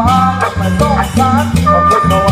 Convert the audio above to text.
มาณไม่ต้องการขอบคุณ